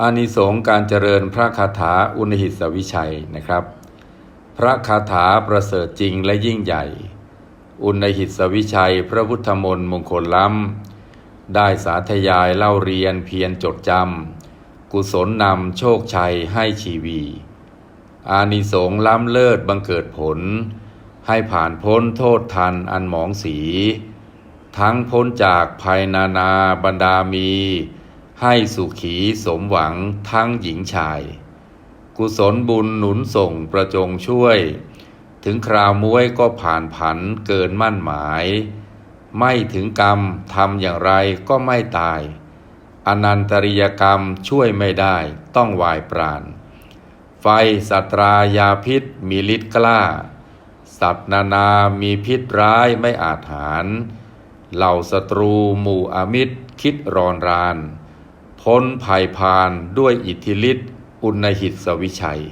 อานิสงส์การเจริญพระคาถาอุณหิตวิชัยนะครับ พระคาถาประเสริฐจริงและยิ่งใหญ่ อุณหิตวิชัย พระพุทธมนต์มงคลล้ำ ได้สาธยายเล่าเรียนเพียรจดจำ กุศลนำโชคชัยให้ชีวี อานิสงส์ล้ำเลิศบังเกิดผล ให้ผ่านพ้นโทษทันอันหมองสี ทั้งพ้นจากภัยนานาบรรดามี ให้สุขีสมหวังทั้งหญิงชาย กุศลบุญหนุนส่งประจงช่วย ถึงคราวมวยก็ผ่านผันเกินมั่นหมาย ไม่ถึงกรรมทำอย่างไรก็ไม่ตาย อนันตริยกรรมช่วยไม่ได้ต้องวายปราณ ไฟสัตรายาพิษมีฤทธิ์กล้า สัตว์นานามีพิษร้ายไม่อาจหาร เหล่าศัตรูหมู่อมิตรคิดรอนราน พ้นภัยพานด้วยอิทธิฤทธิ์อุณหิตสวิชัย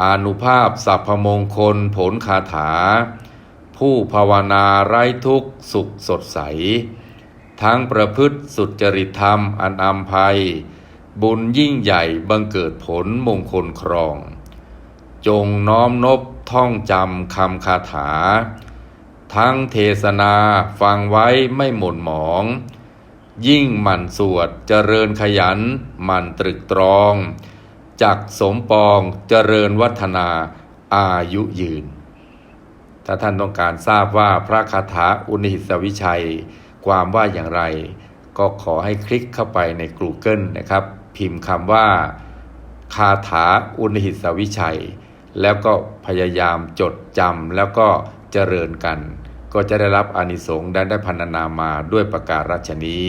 อานุภาพสัพพมงคลผลคาถา ผู้ภาวนาไร้ทุกข์สุขสดใส ทั้งประพฤติสุจริตธรรมอันอัมภัย บุญยิ่งใหญ่บังเกิดผลมงคลครอง จงน้อมนบท่องจำคำคาถา ทั้งเทศนาฟังไว้ไม่หม่นหมอง ยิ่งหมั่นสวดเจริญขยันหมั่นตรึกตรองจักสมปองเจริญวัฒนาอายุยืน ถ้าท่านต้องการทราบว่าพระคาถาอุณหิตวิชัย ความว่าอย่างไร ก็ขอให้คลิกเข้าไปใน Google นะครับ พิมพ์คำว่า คาถาอุณหิตวิชัย แล้วก็พยายามจดจำแล้วก็เจริญกัน ก็จะได้รับอานิสงส์ได้ได้พันนามาด้วยประการรัชนี้